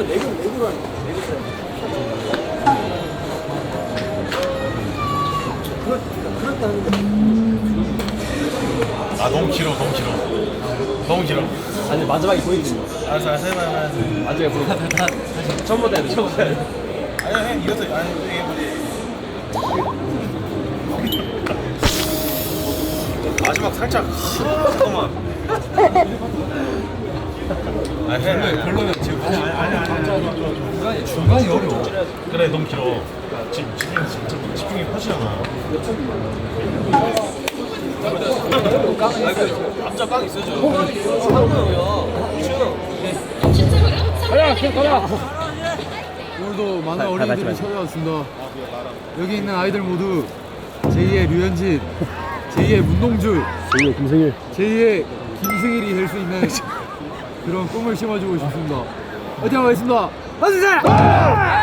이것도 레그 레그로 하는 거야. 레그 사람. 그렇 아 너무 길어 너무 길어. 너무 길어. 아니 마지막에 보이지. 알았어 알았어. 해봐 해봐 해봐. 마지막에 보이지. 처음부터 해야 돼 처음부터 해야 돼 아니 형 이것도 아니 이게 마지막 살짝. 잠깐만. 아해 별로면 지금 아니 아니 아니 중간이 중간이 어려워 그래 너무 길어. 지금 집중 진짜 집중이 퍼지잖아. 앞자 깡 있어줘. 오늘도 많은 어린이들이 찾아왔습니다. 여기 있는 아이들 모두 제2의 류현진, 제2의 문동주, 제2의 김승일. 제2의 김승일이 될 수 있는 그런 꿈을 심어주고 싶습니다. 화이팅 하겠습니다. 하세요!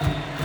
고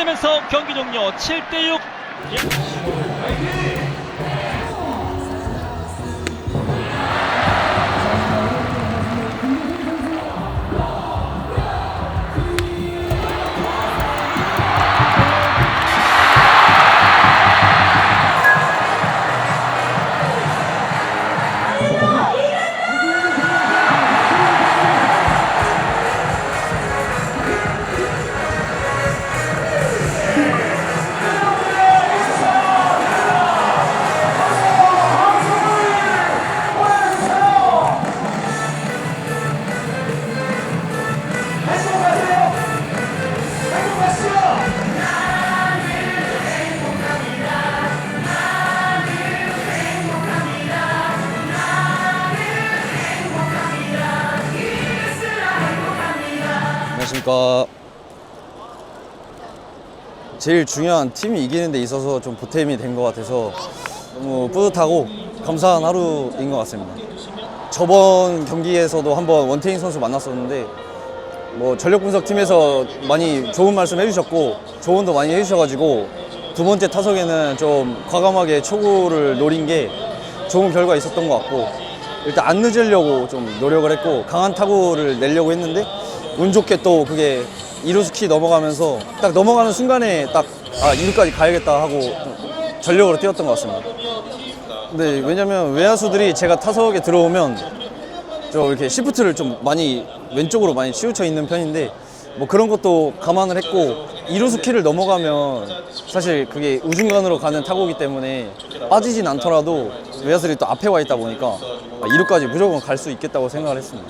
되면서 경기 종료. 7대 6 제일 중요한 팀이 이기는 데 있어서 좀 보탬이 된 것 같아서 너무 뿌듯하고 감사한 하루인 것 같습니다. 저번 경기에서도 한번 원태인 선수 만났었는데 뭐 전력 분석 팀에서 많이 좋은 말씀 해주셨고 조언도 많이 해주셔가지고 두 번째 타석에는 좀 과감하게 초구를 노린 게 좋은 결과 있었던 것 같고 일단 안 늦으려고 좀 노력을 했고 강한 타구를 내려고 했는데 운 좋게 또 그게 이루스 키 넘어가면서 딱 넘어가는 순간에 딱아 이루까지 가야겠다 하고 좀 전력으로 뛰었던 것 같습니다. 근데 왜냐면 외야수들이 제가 타석에 들어오면 저 이렇게 시프트를 좀 많이 왼쪽으로 많이 치우쳐 있는 편인데 뭐 그런 것도 감안을 했고 이루스 키를 넘어가면 사실 그게 우중간으로 가는 타구이기 때문에 빠지진 않더라도 외야수들이 또 앞에 와 있다 보니까 아, 이루까지 무조건 갈 수 있겠다고 생각을 했습니다.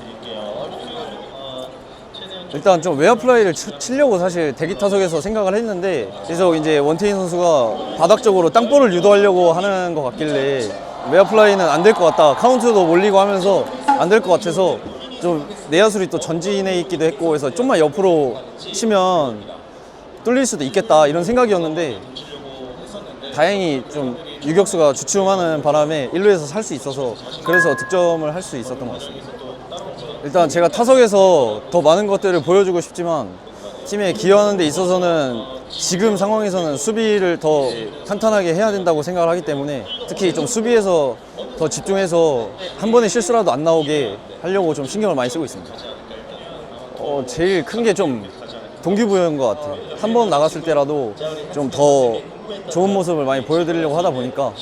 일단 좀 외야 플라이를 치- 치려고 사실 대기 타석에서 생각을 했는데 그래서 이제 원태인 선수가 바닥 쪽으로 땅볼을 유도하려고 하는 것 같길래 외야 플라이는 안 될 것 같다 카운트도 몰리고 하면서 안 될 것 같아서 좀 내야술이 또 전진해 있기도 했고 그래서 좀만 옆으로 치면 뚫릴 수도 있겠다 이런 생각이었는데 다행히 좀 유격수가 주춤하는 바람에 1루에서 살 수 있어서 그래서 득점을 할 수 있었던 것 같습니다. 일단 제가 타석에서 더 많은 것들을 보여주고 싶지만 팀에 기여하는 데 있어서는 지금 상황에서는 수비를 더 탄탄하게 해야 된다고 생각을 하기 때문에 특히 좀 수비에서 더 집중해서 한 번의 실수라도 안 나오게 하려고 좀 신경을 많이 쓰고 있습니다. 어, 제일 큰 게 좀 동기부여인 것 같아요. 한 번 나갔을 때라도 좀 더 좋은 모습을 많이 보여드리려고 하다 보니까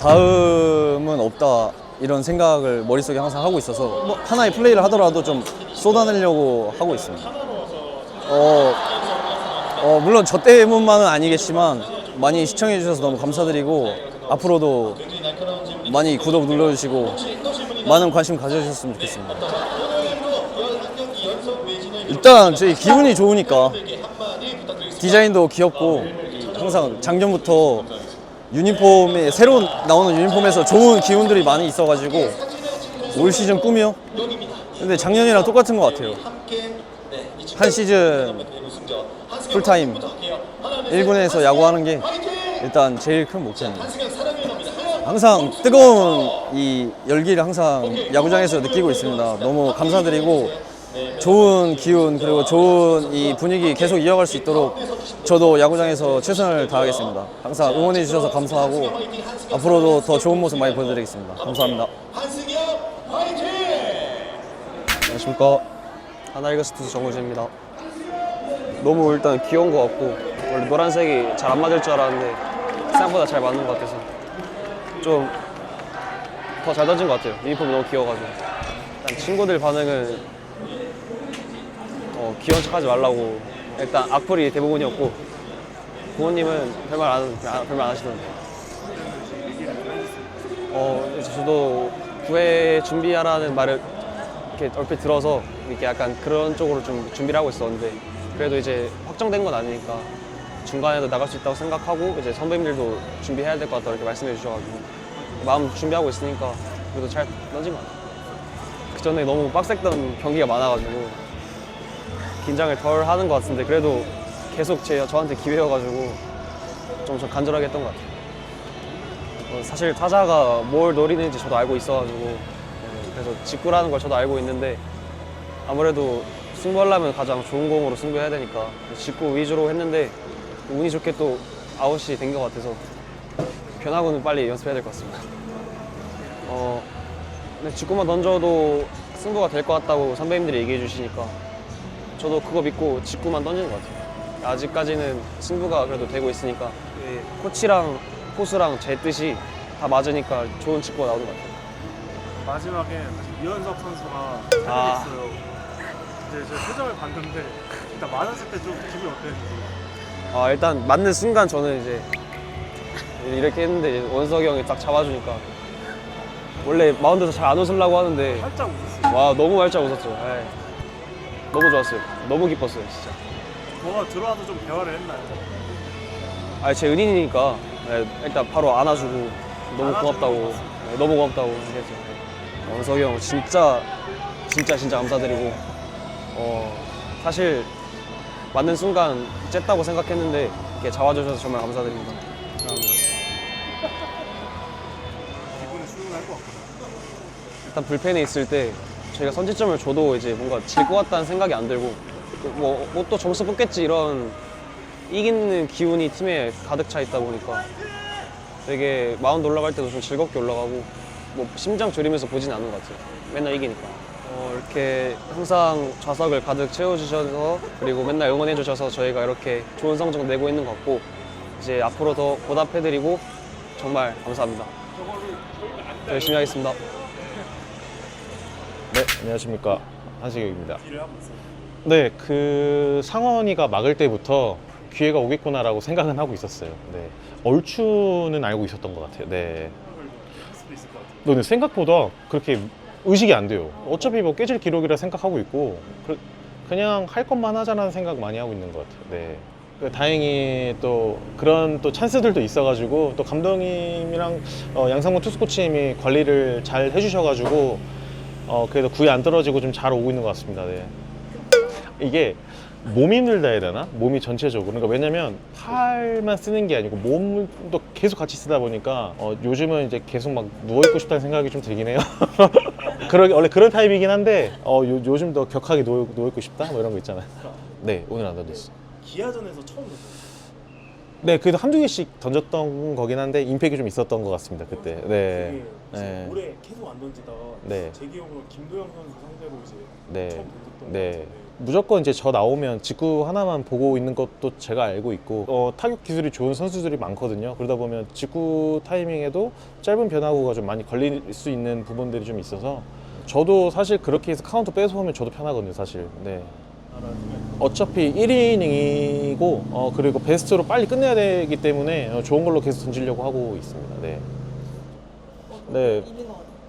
다음은 없다 이런 생각을 머릿속에 항상 하고 있어서 뭐 하나의 플레이를 하더라도 좀 쏟아내려고 하고 있습니다. 어, 어, 물론 저 때문만은 아니겠지만 많이 시청해 주셔서 너무 감사드리고 앞으로도 많이 구독 눌러주시고 많은 관심 가져주셨으면 좋겠습니다. 일단 저희 기분이 좋으니까 디자인도 귀엽고 항상 작년부터 유니폼에 새로 나오는 유니폼에서 좋은 기운들이 많이 있어가지고 올 시즌 꿈이요? 근데 작년이랑 똑같은 것 같아요. 한 시즌 풀타임 1군에서 야구하는 게 일단 제일 큰 목표입니다. 항상 뜨거운 이 열기를 항상 야구장에서 느끼고 있습니다. 너무 감사드리고 좋은 기운 그리고 좋은 이 분위기 계속 이어갈 수 있도록 저도 야구장에서 최선을 다하겠습니다. 항상 응원해 주셔서 감사하고 앞으로도 더 좋은 모습 많이 보여드리겠습니다. 감사합니다. 안녕하십니까. 하나이거스 투수 정우재입니다. 너무 일단 귀여운 것 같고 원래 노란색이 잘 안 맞을 줄 알았는데 생각보다 잘 맞는 것 같아서 좀 더 잘 던진 것 같아요. 유니폼이 너무 귀여워가지고 일단 친구들 반응은 어, 귀여운 척하지 말라고. 일단 악플이 대부분이었고 부모님은 별말 안, 별말 안 하시던데. 어, 이제 저도 구회 준비하라는 말을 이렇게 얼핏 들어서 이렇게 약간 그런 쪽으로 좀 준비를 하고 있었는데 그래도 이제 확정된 건 아니니까 중간에도 나갈 수 있다고 생각하고 이제 선배님들도 준비해야 될 것 같다 이렇게 말씀해 주셔가지고 마음 준비하고 있으니까 그래도 잘 던진 것 같아요. 그 전에 너무 빡셌던 경기가 많아가지고 긴장을 덜 하는 것 같은데 그래도 계속 제 저한테 기회여가지고 좀 좀 간절하게 했던 것 같아요. 어, 사실 타자가 뭘 노리는지 저도 알고 있어가지고 네, 그래서 직구라는 걸 저도 알고 있는데 아무래도 승부하려면 가장 좋은 공으로 승부해야 되니까 직구 위주로 했는데 운이 좋게 또 아웃이 된 것 같아서 변화구는 빨리 연습해야 될 것 같습니다. 어, 근데 직구만 던져도 승부가 될 것 같다고 선배님들이 얘기해 주시니까 저도 그거 믿고 직구만 던지는 것 같아요. 아직까지는 승부가 그래도 되고 있으니까 이 코치랑 포수랑 제 뜻이 다 맞으니까 좋은 직구가 나오는 것 같아요. 마지막에 이현석 선수가 아. 살려있어요. 이제 저 표정을 봤는데 일단 맞았을 때 좀 기분이 어땠는지. 아 일단 맞는 순간 저는 이제 이렇게 했는데 이제 원석이 형이 딱 잡아주니까 원래 마운드에서 잘 안 웃으려고 하는데 활짝 웃었어요. 와 너무 활짝 웃었죠. 에이, 너무 좋았어요. 너무 기뻤어요 진짜. 뭐가 들어와서 좀 대화를 했나요? 아 제 은인이니까 예, 일단 바로 안아주고 너무 안아주는 고맙다고 거. 예, 너무 고맙다고 얘기했죠. 예. 원석이 형 진짜 진짜 진짜 감사드리고 어 사실 맞는 순간 쨌다고 생각했는데 이렇게 잡아주셔서 정말 감사드립니다. 감사합니다. 기분이 충분할 것 같고. 일단 불펜에 있을 때 저희가 선취점을 줘도 이제 뭔가 질 것 같다는 생각이 안 들고 뭐또 점수 뽑겠지 이런 이기는 기운이 팀에 가득 차 있다 보니까 되게 마운드 올라갈 때도 좀 즐겁게 올라가고 뭐 심장 졸이면서 보진 않은 것 같아요. 맨날 이기니까. 어, 이렇게 항상 좌석을 가득 채워주셔서 그리고 맨날 응원해 주셔서 저희가 이렇게 좋은 성적 내고 있는 것 같고 이제 앞으로 더 보답해드리고 정말 감사합니다. 열심히 하겠습니다. 네, 안녕하십니까. 한식혁입니다. 네, 그 상원이가 막을 때부터 기회가 오겠구나라고 생각은 하고 있었어요. 네. 얼추는 알고 있었던 것 같아요. 네. 근데 생각보다 그렇게 의식이 안 돼요. 어차피 뭐 깨질 기록이라 생각하고 있고 그, 그냥 할 것만 하자라는 생각 많이 하고 있는 것 같아요. 네. 그 다행히 또 그런 또 찬스들도 있어가지고 또 감독님이랑 어, 양상문 투수 코치님이 관리를 잘 해주셔가지고 어, 그래도 구에 안 떨어지고 좀 잘 오고 있는 것 같습니다. 네. 이게 몸이 힘들다 해야 되나? 몸이 전체적으로. 그러니까 왜냐면 팔만 쓰는 게 아니고 몸도 계속 같이 쓰다 보니까 어, 요즘은 이제 계속 막 누워있고 싶다는 생각이 좀 들긴 해요. 그러, 원래 그런 타입이긴 한데 어, 요, 요즘 더 격하게 누워, 누워있고 싶다? 뭐 이런 거 있잖아요. 네, 오늘 안 던졌어. 기아전에서 처음 던졌어요. 네, 그래도 한두 개씩 던졌던 거긴 한데 임팩이 좀 있었던 것 같습니다, 그때. 네. 되게 네. 올해 계속 안 던지다가 네. 제 기억으로 김도영 선수 상대로 이제 네. 처음 던졌던 네. 것 같은데 무조건 이제 저 나오면 직구 하나만 보고 있는 것도 제가 알고 있고 어, 타격 기술이 좋은 선수들이 많거든요. 그러다 보면 직구 타이밍에도 짧은 변화구가 좀 많이 걸릴 수 있는 부분들이 좀 있어서 저도 사실 그렇게 해서 카운트 뺏어오면 저도 편하거든요, 사실. 네. 어차피 1이닝이고 어, 그리고 베스트로 빨리 끝내야 되기 때문에 어, 좋은 걸로 계속 던지려고 하고 있습니다. 네. 네.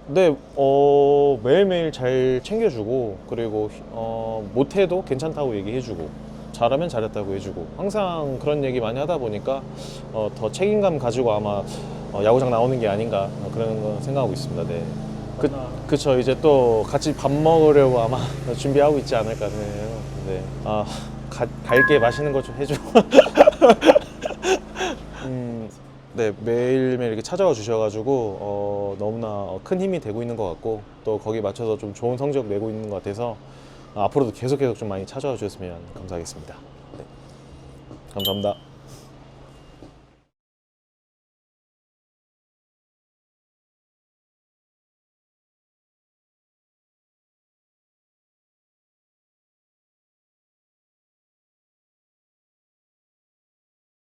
네, 어, 매일매일 잘 챙겨주고, 그리고, 어, 못해도 괜찮다고 얘기해주고, 잘하면 잘했다고 해주고, 항상 그런 얘기 많이 하다 보니까, 어, 더 책임감 가지고 아마, 어, 야구장 나오는 게 아닌가, 어, 그런 거 생각하고 있습니다. 네. 그, 그쵸. 이제 또 같이 밥 먹으려고 아마 준비하고 있지 않을까 생 네. 아, 가, 갈게 맛있는 거 좀 해줘. 음, 네 매일매일 이렇게 찾아와 주셔가지고 어, 너무나 어, 큰 힘이 되고 있는 것 같고 또 거기에 맞춰서 좀 좋은 성적 내고 있는 것 같아서 어, 앞으로도 계속 계속 좀 많이 찾아와 주셨으면 감사하겠습니다. 네. 감사합니다.